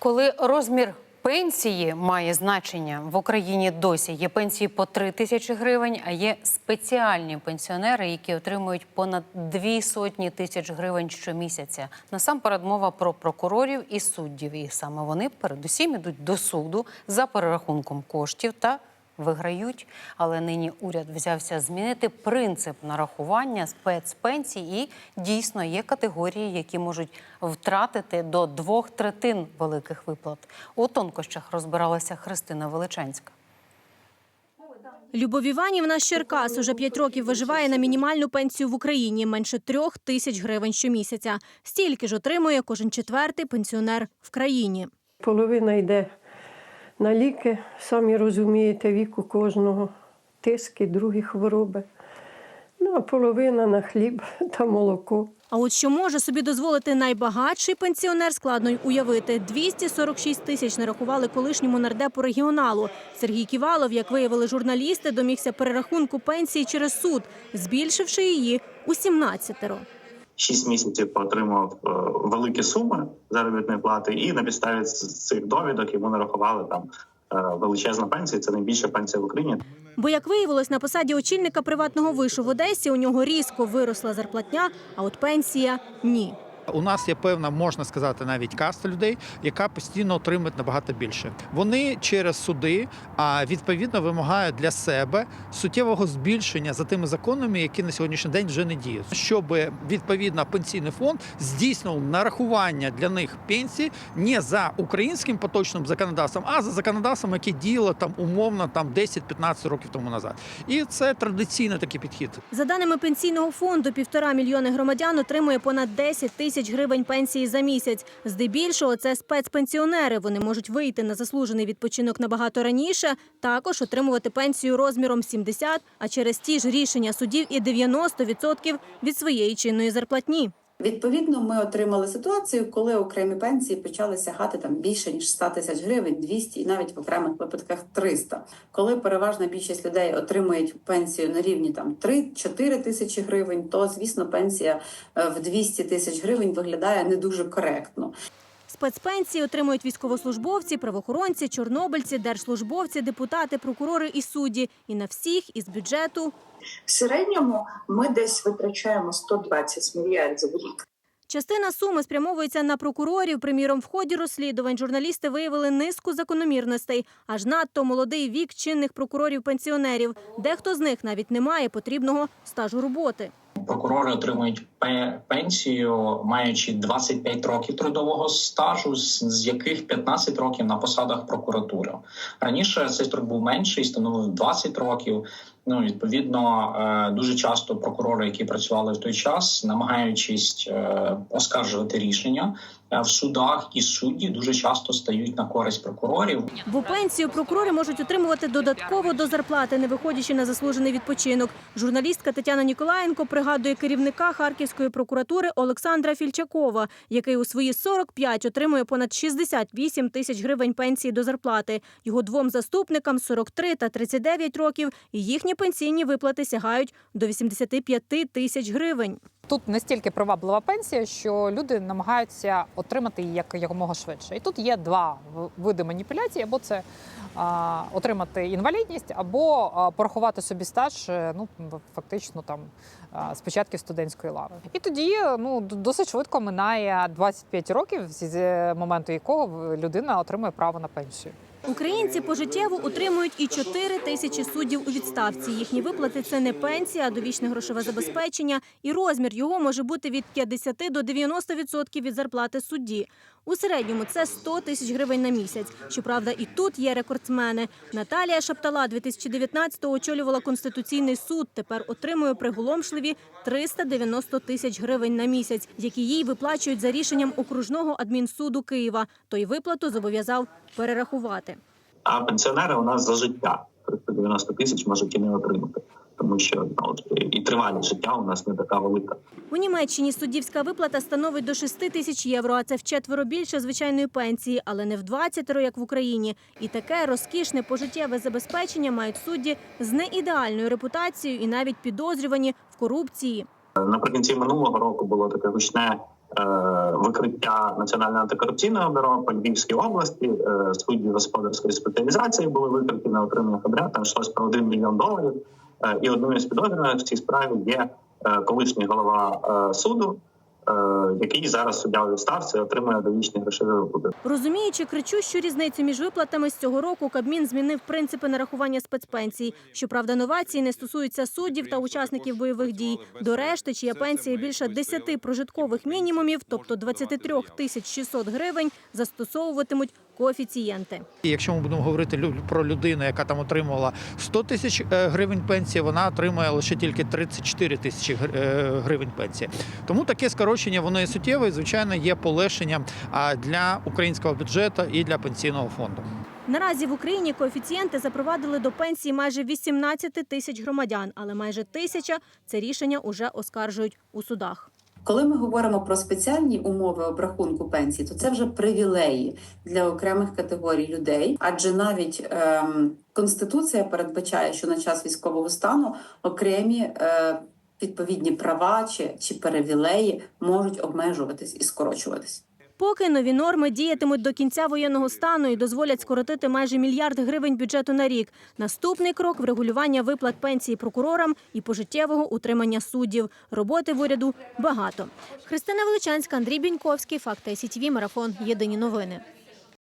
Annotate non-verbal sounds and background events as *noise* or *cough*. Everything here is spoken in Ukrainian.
Коли розмір пенсії має значення в Україні досі є пенсії по 3 тисячі гривень, а є спеціальні пенсіонери, які отримують понад дві сотні тисяч гривень щомісяця. Насамперед мова про прокурорів і суддів. І саме вони передусім ідуть до суду за перерахунком коштів та виграють. Але нині уряд взявся змінити принцип нарахування спецпенсій, і дійсно є категорії, які можуть втратити до двох третин великих виплат. У тонкощах розбиралася Христина Величанська. Любов Іванівна з Черкас уже п'ять років виживає на мінімальну пенсію в Україні менше трьох тисяч гривень щомісяця. Стільки ж отримує кожен четвертий пенсіонер в країні. Половина йде на ліки, самі розумієте, віку кожного, тиски, другі хвороби. Ну, а половина на хліб *laughs* та молоко. А от що може собі дозволити найбагатший пенсіонер, складно й уявити. 246 тисяч нарахували колишньому нардепу регіоналу. Сергій Ківалов, як виявили журналісти, домігся перерахунку пенсії через суд, збільшивши її у 17-теро. 6 місяців отримав е, великі суми заробітної плати, і на підставі цих довідок йому нарахували там е, величезна пенсія. Це найбільша пенсія в Україні. Бо, як виявилось, на посаді очільника приватного вишу в Одесі у нього різко виросла зарплатня, а от пенсія ні. У нас є певна, можна сказати, навіть каста людей, яка постійно отримує набагато більше. Вони через суди а відповідно вимагають для себе суттєвого збільшення за тими законами, які на сьогоднішній день вже не діють, щоб відповідно пенсійний фонд здійснював нарахування для них пенсій не за українським поточним законодавством, а за законодавством, яке діяло там умовно там 10-15 років тому назад. І це традиційний такий підхід. За даними пенсійного фонду, півтора мільйони громадян отримує понад 10 тисяч гривень пенсії за місяць. Здебільшого це спецпенсіонери. Вони можуть вийти на заслужений відпочинок набагато раніше, також отримувати пенсію розміром 70, а через ті ж рішення судів і 90% від своєї чинної зарплатні. Відповідно, ми отримали ситуацію, коли окремі пенсії почали сягати там більше ніж 100 тисяч гривень, 200 і навіть в окремих випадках 300. Коли переважна більшість людей отримують пенсію на рівні там 3-4 тисячі гривень, то звісно пенсія е, в 200 тисяч гривень виглядає не дуже коректно. Спецпенсії отримують військовослужбовці, правоохоронці, чорнобильці, держслужбовці, депутати, прокурори і судді. І на всіх із бюджету В середньому ми десь витрачаємо 120 мільярдів в рік. Частина суми спрямовується на прокурорів. Приміром, в ході розслідувань журналісти виявили низку закономірностей. Аж надто молодий вік чинних прокурорів-пенсіонерів. Дехто з них навіть не має потрібного стажу роботи. Прокурори отримують пе- пенсію, маючи 25 років трудового стажу, з яких 15 років на посадах прокуратури. Раніше цей строк був менший, становив 20 років. Ну відповідно, е, дуже часто прокурори, які працювали в той час, намагаючись е, оскаржувати рішення е, в судах, і судді дуже часто стають на користь прокурорів. Бо пенсію прокурори можуть отримувати додатково до зарплати, не виходячи на заслужений відпочинок. Журналістка Тетяна Ніколаєнко пригадує керівника Харківської прокуратури Олександра Фільчакова, який у свої 45 отримує понад 68 тисяч гривень пенсії до зарплати. Його двом заступникам 43 та 39 років, і їхні пенсійні виплати сягають до 85 тисяч гривень. Тут настільки приваблива пенсія, що люди намагаються отримати її як якомога швидше. І тут є два види маніпуляцій: або це а, отримати інвалідність, або а, порахувати собі стаж, е, ну фактично там з початків студентської лави. І тоді ну досить швидко минає 25 років, з моменту якого людина отримує право на пенсію. Українці пожиттєво утримують і 4 тисячі суддів у відставці. Їхні виплати це не пенсія, а довічне грошове забезпечення. І розмір його може бути від 50 до 90% від зарплати судді. У середньому це 100 тисяч гривень на місяць. Щоправда, і тут є рекордсмени. Наталія Шаптала 2019-го очолювала Конституційний суд. Тепер отримує приголомшливі 390 тисяч гривень на місяць, які їй виплачують за рішенням окружного адмінсуду Києва. Той виплату зобов'язав перерахувати. А пенсіонери у нас за життя 390 тисяч можуть і не отримати, тому що ну, і тривалість життя у нас не така велика. У Німеччині суддівська виплата становить до 6 тисяч євро, а це вчетверо більше звичайної пенсії, але не в 20, як в Україні. І таке розкішне пожиттєве забезпечення мають судді з неідеальною репутацією і навіть підозрювані в корупції. Наприкінці минулого року було таке гучне викриття Національного антикорупційного бюро по Львівській області. Е, судді господарської спеціалізації були викриті на отримання хабаря. Там йшлося про 1 мільйон доларів. Е, і одним із підозрюваних в цій справі є е, колишній голова е, суду, е, який зараз суддя у відставці отримує довічні грошові виплати. Розуміючи кричущу різницю між виплатами, з цього року Кабмін змінив принципи нарахування спецпенсій. Щоправда, новації не стосуються суддів та учасників бойових дій. До решти, чия пенсія більше 10 прожиткових мінімумів, тобто 23 тисяч 600 гривень, застосовуватимуть коефіцієнти. Якщо ми будемо говорити про людину, яка там отримувала 100 тисяч е, гривень пенсії, вона отримує лише тільки 34 тисячі е, гривень пенсії. Тому таке скорочення воно і суттєве, і звичайно є полегшенням для українського бюджету і для пенсійного фонду. Наразі в Україні коефіцієнти запровадили до пенсії майже 18 тисяч громадян, але майже тисяча це рішення уже оскаржують у судах. Коли ми говоримо про спеціальні умови обрахунку пенсії, то це вже привілеї для окремих категорій людей, адже навіть ем, конституція передбачає, що на час військового стану окремі е, відповідні права чи, чи привілеї можуть обмежуватись і скорочуватись. Поки нові норми діятимуть до кінця воєнного стану і дозволять скоротити майже мільярд гривень бюджету на рік. Наступний крок врегулювання виплат пенсії прокурорам і пожиттєвого утримання суддів. Роботи в уряду багато. Христина Величанська, Андрій Біньковський, Факти СІТВ, Марафон. Єдині новини.